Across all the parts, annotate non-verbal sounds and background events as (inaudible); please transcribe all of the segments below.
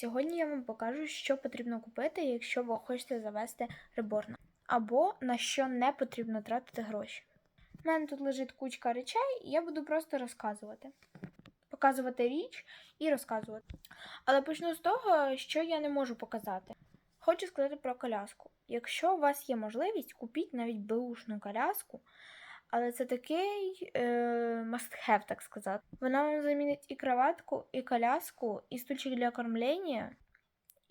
Сьогодні я вам покажу, що потрібно купити, якщо ви хочете завести реборна, або на що не потрібно тратити гроші. У мене тут лежить кучка речей, і я буду просто розказувати. Показувати річ і розказувати. Але почну з того, що я не можу показати. Хочу сказати про коляску. Якщо у вас є можливість, купіть навіть беушну коляску, але це такий е, must have, так сказати. Вона вам замінить і кроватку, і коляску, і стульчик для кормлення,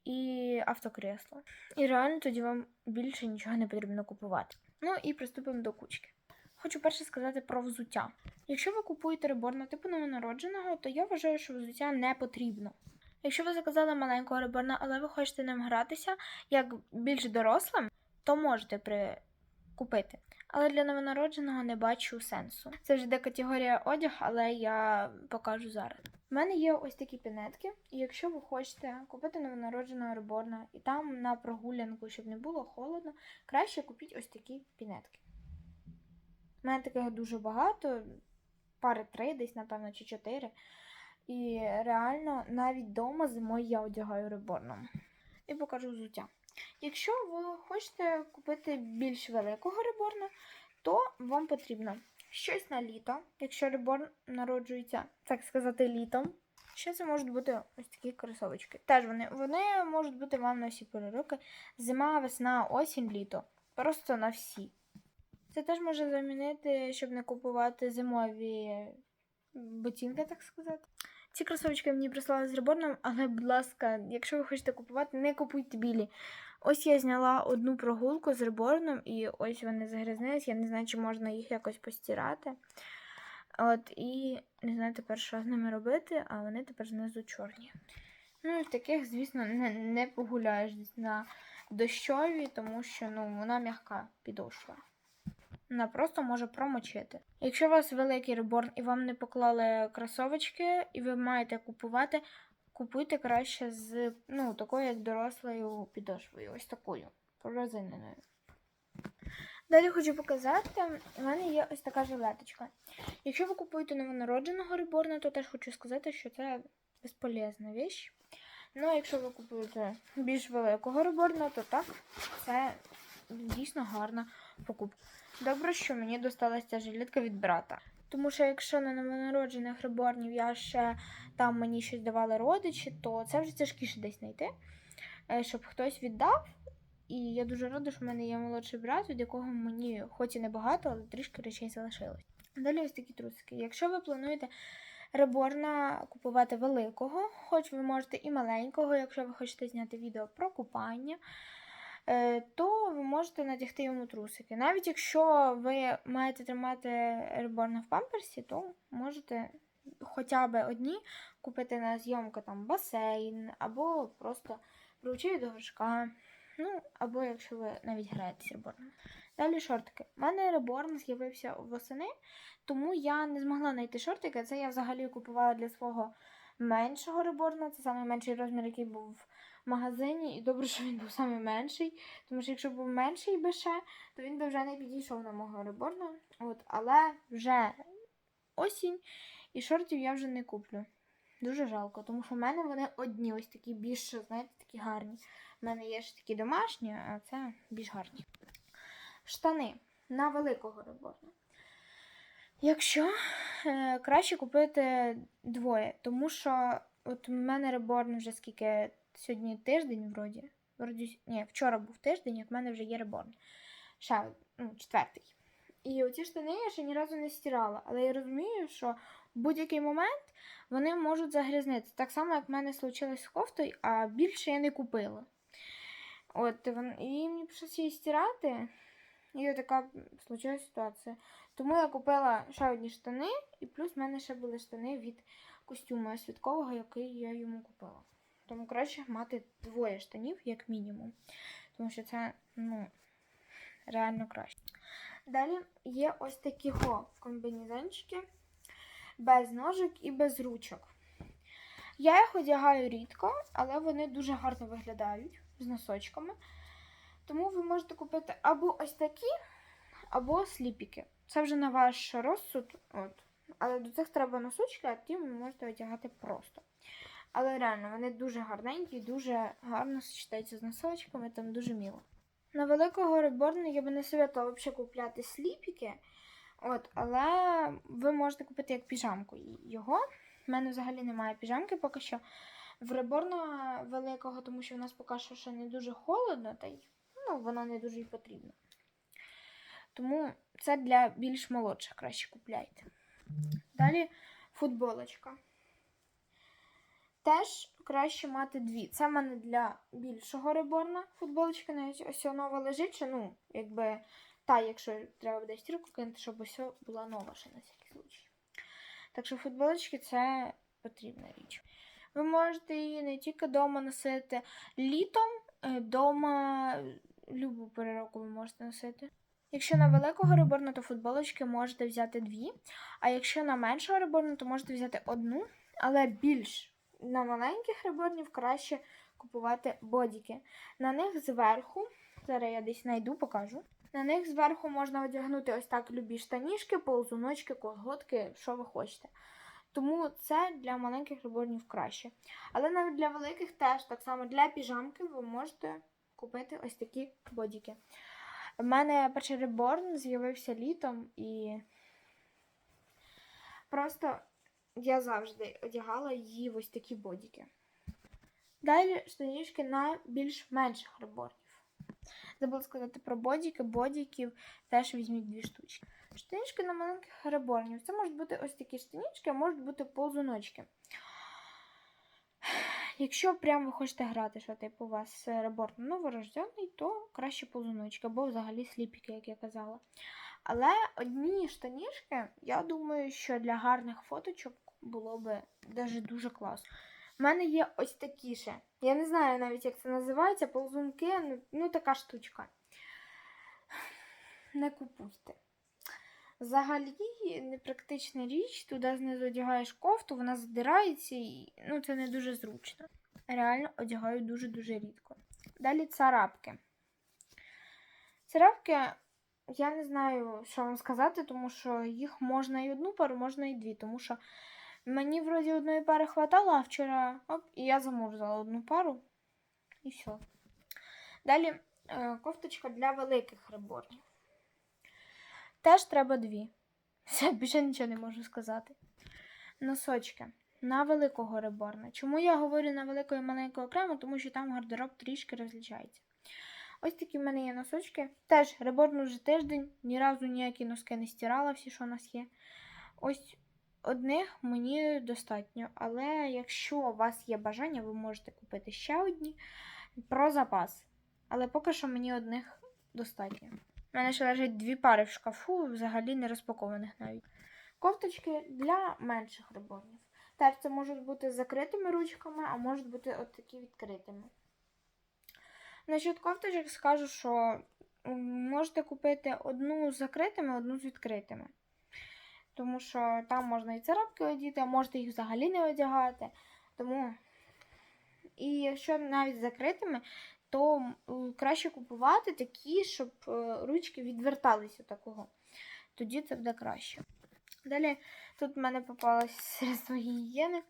і автокресло. І реально тоді вам більше нічого не потрібно купувати. Ну і приступимо до кучки. Хочу перше сказати про взуття. Якщо ви купуєте реборна типу новонародженого, то я вважаю, що взуття не потрібно. Якщо ви заказали маленького реборна, але ви хочете ним гратися як більш дорослим, то можете при... Але для новонародженого не бачу сенсу. Це вже де категорія одяг, але я покажу зараз. У мене є ось такі пінетки, і якщо ви хочете купити новонародженого реборна і там на прогулянку, щоб не було холодно, краще купіть ось такі пінетки. У мене таких дуже багато, пари три, десь, напевно, чи чотири. І реально навіть вдома зимою я одягаю реборном. І покажу взуття. Якщо ви хочете купити більш великого реборна, то вам потрібно щось на літо, якщо реборн народжується, так сказати, літом. Ще це можуть бути ось такі кросовочки. Теж вони, вони можуть бути вам на всі пори роки. Зима, весна, осінь, літо. Просто на всі. Це теж може замінити, щоб не купувати зимові ботинки, так сказати. Ці кросовочки мені прислали з реборном, але, будь ласка, якщо ви хочете купувати, не купуйте білі. Ось я зняла одну прогулку з реборном, і ось вони загрязнились. Я не знаю, чи можна їх якось постирати. От, і не знаю тепер, що з ними робити, а вони тепер знизу чорні. Ну, таких, звісно, не, не погуляєш десь на дощові, тому що ну, вона м'яка підошва. Вона просто може промочити. Якщо у вас великий реборн і вам не поклали кросовочки, і ви маєте купувати, купуйте краще з ну, такою, як дорослою підошвою, ось такою, прорезиненою. Далі хочу показати, у мене є ось така жилеточка. Якщо ви купуєте новонародженого реборна, то теж хочу сказати, що це безполезна віч. Ну, а якщо ви купуєте більш великого реборна, то так, це дійсно гарна покупка. Добре, що мені досталася жилетка від брата. Тому що якщо на новонароджених реборнів я ще там мені щось давали родичі, то це вже тяжкіше десь знайти, е, щоб хтось віддав. І я дуже рада, що в мене є молодший брат, від якого мені хоч і небагато, але трішки речей залишилось. Далі ось такі трусики. Якщо ви плануєте реборна купувати великого, хоч ви можете і маленького, якщо ви хочете зняти відео про купання, е, то ви можете надягти йому трусики. Навіть якщо ви маєте тримати реборна в памперсі, то можете хоча б одні купити на зйомку там басейн, або просто приучити до горшка. Ну, або якщо ви навіть граєтесь реборном. Далі шортики. У мене реборн з'явився восени, тому я не змогла знайти шортики. Це я взагалі купувала для свого меншого реборна. Це найменший розмір, який був в магазині. І добре, що він був найменший. Тому що якщо був менший би ще, то він би вже не підійшов на мого реборна. От, але вже осінь, і шортів я вже не куплю. Дуже жалко, тому що в мене вони одні, ось такі більш, знаєте, такі гарні. У мене є ж такі домашні, а це більш гарні. Штани на великого реборна. Якщо е, краще купити двоє, тому що от у мене реборн вже скільки сьогодні тиждень, вроді. вроді ні, вчора був тиждень, як в мене вже є реборн. Ще ну, четвертий. І оці штани я ще ні разу не стирала, але я розумію, що в будь-який момент вони можуть загрязнитися. Так само, як в мене случилось з кофтою, а більше я не купила. От, і мені прийшлося її стирати. І така случилась ситуація. Тому я купила ще одні штани, і плюс в мене ще були штани від костюму святкового, який я йому купила. Тому краще мати двоє штанів, як мінімум. Тому що це, ну, реально краще. Далі є ось такі комбінезончики без ножик і без ручок. Я їх одягаю рідко, але вони дуже гарно виглядають з носочками. Тому ви можете купити або ось такі, або сліпіки. Це вже на ваш розсуд. От. Але до цих треба носочки, а ті ви можете одягати просто. Але реально, вони дуже гарненькі дуже гарно сочетаються з носочками, там дуже мило. На великого реборну я би не советувала взагалі купляти сліпіки. От, але ви можете купити як піжамку його. У мене взагалі немає піжамки поки що. В реборна великого, тому що в нас поки що ще не дуже холодно, та й ну, воно не дуже й потрібно. Тому це для більш молодших краще купляйте. Далі футболочка. Теж краще мати дві. Це в мене для більшого реборна футболочка, навіть ось нова лежить, ще, ну, якби та, якщо треба буде стірку кинути, щоб ось була нова ще на всякий случай. Так що футболочки це потрібна річ. Ви можете її не тільки вдома носити літом, вдома любу перероку ви можете носити. Якщо на великого реборна, то футболочки можете взяти дві. А якщо на меншого реборна, то можете взяти одну, але більш на маленьких реборнів краще купувати бодіки. На них зверху, зараз я десь знайду, покажу. На них зверху можна одягнути ось так любі штанішки, ползуночки, колготки, що ви хочете. Тому це для маленьких реборнів краще. Але навіть для великих теж, так само для піжамки, ви можете купити ось такі бодіки. У мене перший реборн з'явився літом і просто я завжди одягала її ось такі бодіки. Далі штанішки на більш менших реборнів. Забула сказати про бодіки, бодіків теж візьміть дві штучки. Штанішки на маленьких реборнів. Це можуть бути ось такі штанішки, а можуть бути ползуночки. Якщо прям ви хочете грати, що типу у вас реборн новорождений, то краще ползуночки, або взагалі сліпіки, як я казала. Але одні штанішки, я думаю, що для гарних фоточок було даже дуже класно. У мене є ось такі ще. Я не знаю навіть, як це називається, ползунки, ну, ну така штучка. Не купуйте. Взагалі непрактична річ, туди знизу одягаєш кофту, вона задирається і ну, це не дуже зручно. Реально одягаю дуже-дуже рідко. Далі царапки. Царапки, я не знаю, що вам сказати, тому що їх можна і одну пару, можна і дві. Тому що мені вроді одної пари хватало, а вчора оп, і я замурзала одну пару. І все. Далі е, кофточка для великих реборнів. Теж треба дві. (laughs) Все, більше нічого не можу сказати. Носочки на великого реборна. Чому я говорю на великого і маленького окремо? Тому що там гардероб трішки розлічається. Ось такі в мене є носочки. Теж реборн вже тиждень, ні разу ніякі носки не стирала, всі, що у нас є. Ось одних мені достатньо. Але якщо у вас є бажання, ви можете купити ще одні про запас. Але поки що мені одних достатньо. У мене ще лежать дві пари в шкафу, взагалі не розпакованих навіть. Кофточки для менших реборнів. Теж це можуть бути з закритими ручками, а можуть бути от такі відкритими. Насчет кофточок скажу, що можете купити одну з закритими, одну з відкритими. Тому що там можна і царапки одіти, а можете їх взагалі не одягати. Тому, і якщо навіть закритими, то краще купувати такі, щоб ручки відверталися такого. Тоді це буде краще. Далі тут в мене попалось (laughs) средство гігієни.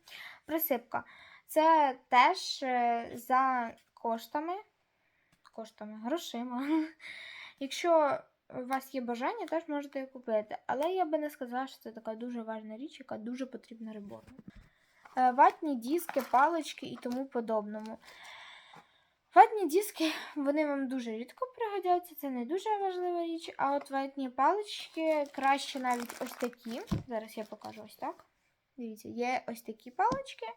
Присипка. Це теж за коштами, коштами, грошима. (laughs) Якщо у вас є бажання, теж можете її купити. Але я би не сказала, що це така дуже важна річ, яка дуже потрібна риборну. Ватні диски, палички і тому подобному. Ватні диски, вони вам дуже рідко пригодяться, це не дуже важлива річ. А от ватні палички краще навіть ось такі. Зараз я покажу ось так. Дивіться, є ось такі палички,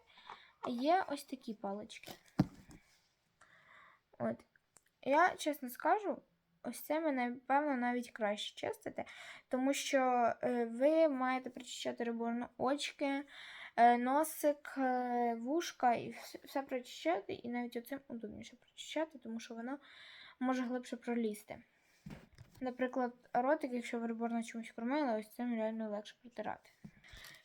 є ось такі палички. От. Я чесно скажу, ось це мене, напевно, навіть краще чистити, тому що ви маєте прочищати риборну очки. Носик, вушка і все прочищати, і навіть оцим удобніше прочищати, тому що воно може глибше пролізти. Наприклад, ротик, якщо ви реборна чомусь кормили, ось цим реально легше протирати.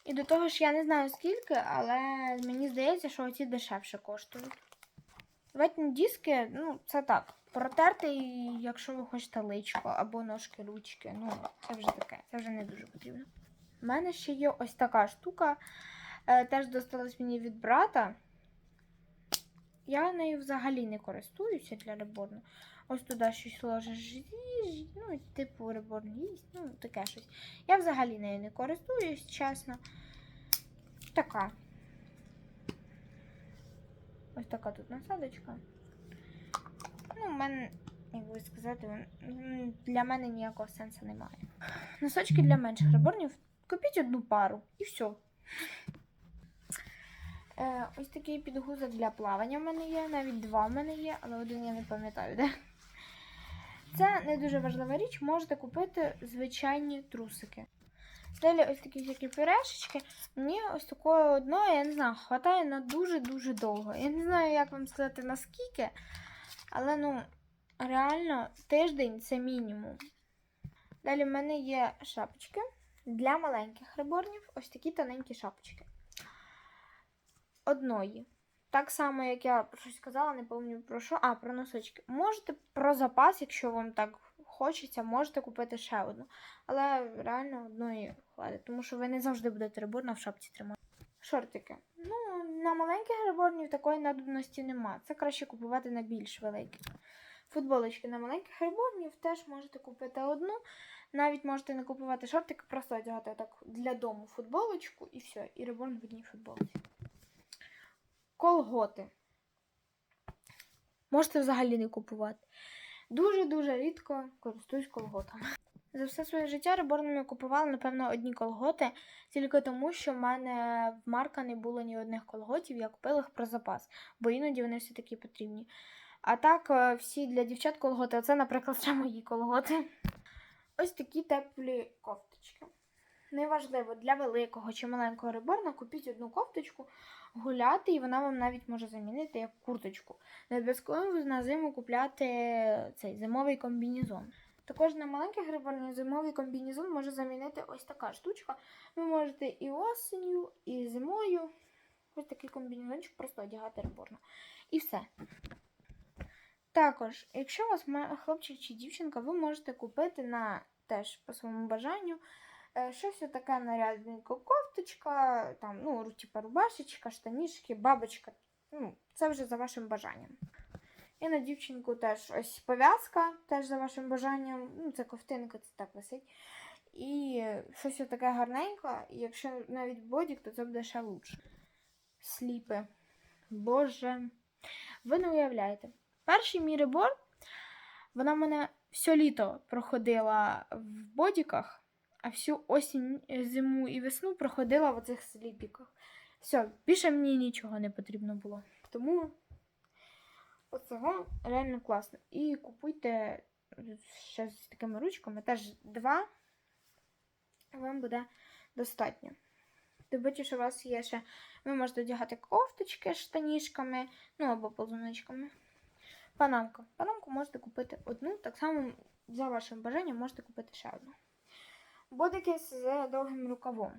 І до того ж, я не знаю скільки, але мені здається, що оці дешевше коштують. Ватні диски, ну, це так. Протерти, якщо ви хочете личко або ножки ручки. Ну, це вже таке, це вже не дуже потрібно. У мене ще є ось така штука. Теж досталось мені від брата. Я нею взагалі не користуюся для реборну. Ось туди щось ложиш, ну, типу реборн їсть, ну, таке щось. Я взагалі нею не користуюсь, чесно. Така. Ось така тут насадочка. Ну, в мене, як би сказати, для мене ніякого сенсу немає. Носочки для менших реборнів. Купіть одну пару і все. Е, ось такий підгузок для плавання в мене є, навіть два в мене є, але один я не пам'ятаю, де. Це не дуже важлива річ, можете купити звичайні трусики. Далі ось такі всякі пюрешечки. Мені ось такої одної, я не знаю, хватає на дуже-дуже довго. Я не знаю, як вам сказати наскільки, але ну, реально тиждень це мінімум. Далі в мене є шапочки для маленьких реборнів, ось такі тоненькі шапочки. Одної. Так само, як я щось сказала, не пам'ятаю про що. А, про носочки. Можете про запас, якщо вам так хочеться, можете купити ще одну. Але реально одної хватить, тому що ви не завжди будете реборна в шапці тримати. Шортики. Ну, на маленьких реборнів такої надобності нема. Це краще купувати на більш великих. Футболочки на маленьких реборнів теж можете купити одну. Навіть можете не купувати шортики, просто одягати так для дому футболочку і все. І реборн в одній футболці. Колготи. Можете взагалі не купувати. Дуже-дуже рідко користуюсь колготами. За все своє життя реборними купувала, напевно, одні колготи, тільки тому, що в мене в Марка не було ні одних колготів, я купила їх про запас, бо іноді вони все таки потрібні. А так, е, всі для дівчат колготи, (laughs) це, наприклад, ще мої колготи. Ось такі теплі кофточки. Неважливо, для великого чи маленького реборна купіть одну кофточку, гуляти, і вона вам навіть може замінити як курточку. Не обов'язково на зиму купляти цей зимовий комбінезон. Також на маленьких рибарнях зимовий комбінезон може замінити ось така штучка. Ви можете і осенью, і зимою. Ось такий комбінезончик просто одягати риборно. І все. Також, якщо у вас хлопчик чи дівчинка, ви можете купити на теж по своєму бажанню щось таке нарядненько, кофточка, там, ну, типа рубашечка, штанішки, бабочка. Ну, це вже за вашим бажанням. І на дівчинку теж ось пов'язка, теж за вашим бажанням. Ну, це ковтинка, це так висить. І щось таке гарненьке, і якщо навіть бодік, то це буде ще лучше. Сліпи. Боже. Ви не уявляєте. Перший мій ребор, вона в мене все літо проходила в бодіках, а всю осінь, зиму і весну проходила в оцих сліпіках. Все, більше мені нічого не потрібно було. Тому оцього реально класно. І купуйте ще з такими ручками, теж два, вам буде достатньо. Тим більше, що у вас є ще, ви можете одягати кофточки штанішками, ну або ползуночками. Панамка. Панамку можете купити одну, так само за вашим бажанням можете купити ще одну. Бодики з довгим рукавом.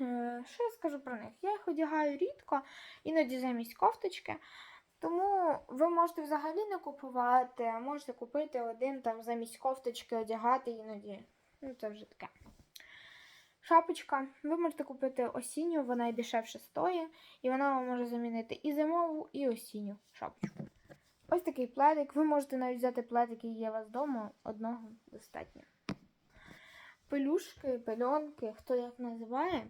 Е, Що я скажу про них? Я їх одягаю рідко, іноді замість кофточки. Тому ви можете взагалі не купувати, а можете купити один там замість кофточки, одягати іноді. Ну, це вже таке. Шапочка. Ви можете купити осінню, вона і дешевше стоїть, і вона вам може замінити і зимову, і осінню шапочку. Ось такий пледик. Ви можете навіть взяти плед, який є у вас вдома, одного достатньо. Пелюшки, пельонки, хто як називає.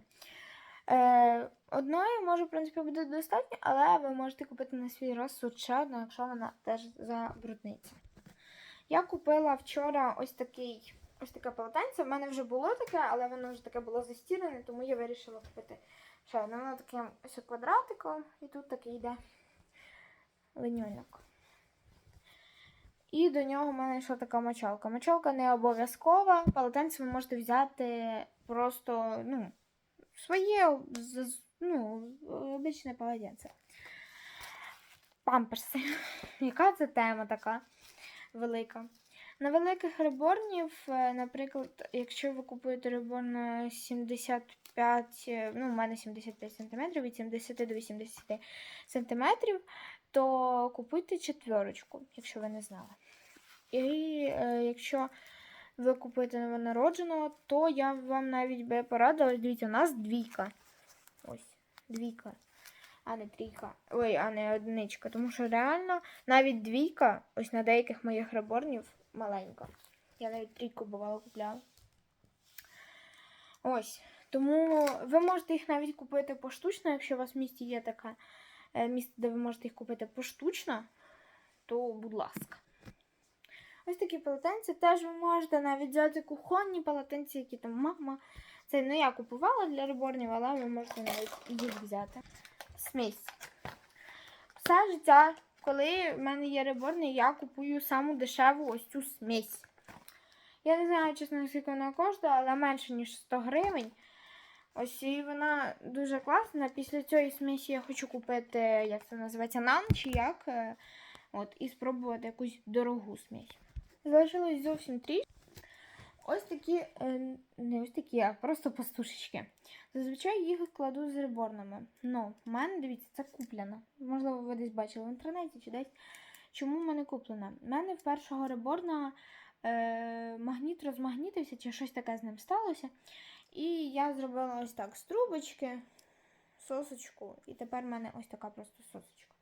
Е, одної може, в принципі, буде достатньо, але ви можете купити на свій розсуд ще одну, якщо вона теж забрудниться. Я купила вчора ось такий. Ось таке полотенце. В мене вже було таке, але воно вже таке було застірене, тому я вирішила купити ще одне. Воно таке ось квадратиком, і тут такий йде линьонок. І до нього в мене йшла така мочалка. Мочалка не обов'язкова. Полотенце ви можете взяти просто, ну, своє, ну, обичне полотенце. Памперси. (laughs) Яка це тема така велика? На великих реборнів, е, наприклад, якщо ви купуєте реборн 75, е, ну, у мене 75 см, від 70 до 80 см, то купуйте четверочку, якщо ви не знали. І е, якщо ви купуєте новонародженого, то я вам навіть би порадила. Дивіться, у нас двійка. Ось, двійка. а не трійка. Ой, а не одиничка. Тому що реально навіть двійка, ось на деяких моїх реборнів маленька. Я навіть трійку бувало купляла. Ось. Тому ви можете їх навіть купити поштучно, якщо у вас в місті є таке е, місце, де ви можете їх купити поштучно, то будь ласка. Ось такі полотенці теж ви можете навіть взяти кухонні полотенці, які там мама. Це не я купувала для реборнів, але ви можете навіть їх взяти. Смесь. Все життя, коли в мене є реборни, я купую саму дешеву ось цю смесь. Я не знаю, чесно, скільки вона коштує, але менше, ніж 100 гривень. Ось і вона дуже класна. Після цієї смесі я хочу купити, як це називається, нан чи як. е, От, і спробувати якусь дорогу смесь. Залишилось зовсім трішки. Ось такі, е, не ось такі, а просто пастушечки. Зазвичай їх кладу з реборнами. Ну, в мене, дивіться, це куплено. Можливо, ви десь бачили в інтернеті чи десь. Чому в мене куплено? У мене в першого реборна е, магніт розмагнітився, чи щось таке з ним сталося. І я зробила ось так з трубочки, сосочку, і тепер в мене ось така просто сосочка.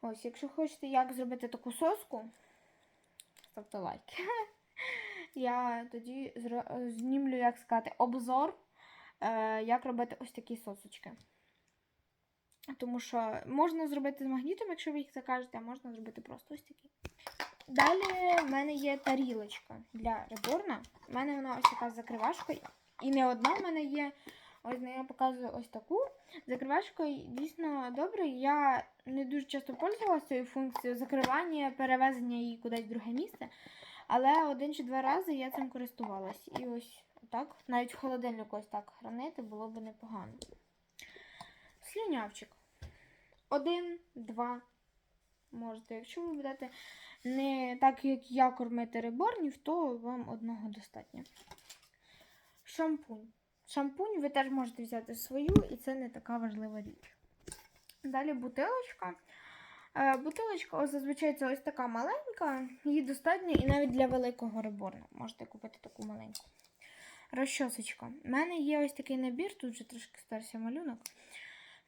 Ось, якщо хочете, як зробити таку соску, ставте лайк. (laughs) Я тоді знімлю, як сказати, обзор, е, як робити ось такі сосочки. Тому що можна зробити з магнітом, якщо ви їх закажете, а можна зробити просто ось такі. Далі в мене є тарілочка для реборна. У мене вона ось така з закривашкою. І не одна в мене є. Ось ну, я показую ось таку. Закривашкою дійсно добре. Я не дуже часто пользувалася цією функцією закривання, перевезення її кудись в друге місце. Але один чи два рази я цим користувалась. І ось так, навіть в холодильнику ось так хранити було б непогано. Слюнявчик. Один, два. Можете. Якщо ви будете не так, як я кормити реборнів, то вам одного достатньо. Шампунь. Шампунь ви теж можете взяти свою, і це не така важлива річ. Далі бутилочка. Е, Бутилочка зазвичай це ось така маленька, її достатньо і навіть для великого реборна можете купити таку маленьку. Розчосочка. У мене є ось такий набір, тут вже трошки старся малюнок.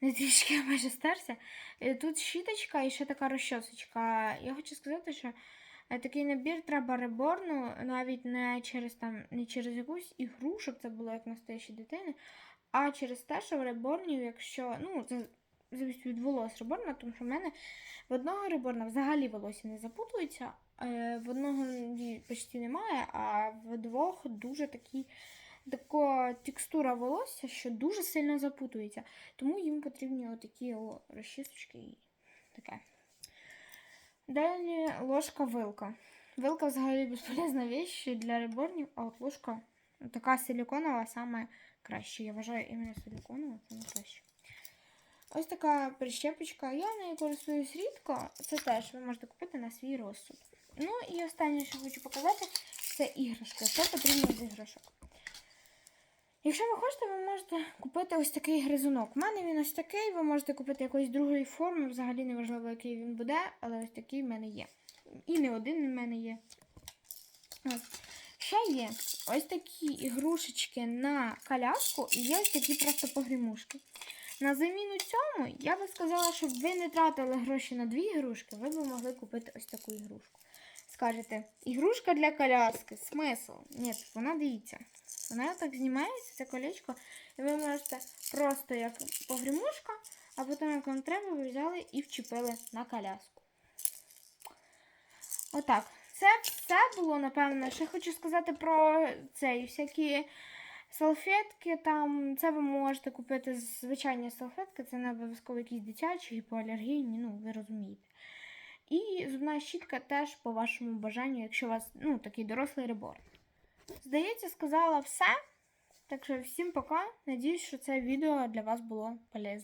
Не трішки, а майже старся. Е, Тут щіточка і ще така розчосочка. Я хочу сказати, що такий набір треба реборну навіть не через там, не через якусь ігрушок, це було як настоящі дитини, а через те, що в реборнів, якщо. Ну, це залежить від волос реборна, тому що в мене в одного реборна взагалі волосся не запутується, е, в одного почти немає, а в двох дуже такі, така текстура волосся, що дуже сильно запутується. Тому їм потрібні отакі о, розчісочки і таке. Далі ложка вилка. Взагалі безполезна віч для реборнів, а от ложка така силіконова саме краще. Я вважаю іменно силіконова це найкраще. Ось така прищепочка. Я нею користуюсь рідко. Це теж ви можете купити на свій розсуд. Ну і останнє, що хочу показати, це іграшки. Це потрібно з іграшок. Якщо ви хочете, ви можете купити ось такий гризунок. У мене він ось такий, ви можете купити якоїсь другої форми, взагалі не важливо, який він буде, але ось такий в мене є. І не один в мене є. Ось. Ще є ось такі ігрушечки на коляску і є ось такі просто погрімушки. На заміну цьому я би сказала, щоб ви не тратили гроші на дві ігрушки, ви б могли купити ось таку ігрушку. Скажете, ігрушка для коляски, смисл? Ні, вона дивіться. Вона так знімається, це колечко, і ви можете просто як погрімушка, а потім, як вам треба, ви взяли і вчепили на коляску. Отак. Це все було, напевно. Ще хочу сказати про цей всякі салфетки. Там це ви можете купити звичайні салфетки, це не обов'язково якісь дитячі, гіпоалергійні, ну ви розумієте. І зубна щітка теж по вашому бажанню, якщо у вас ну, такий дорослий реборт. Здається, сказала все. Так що всім пока. Надіюсь, що це відео для вас було полезне.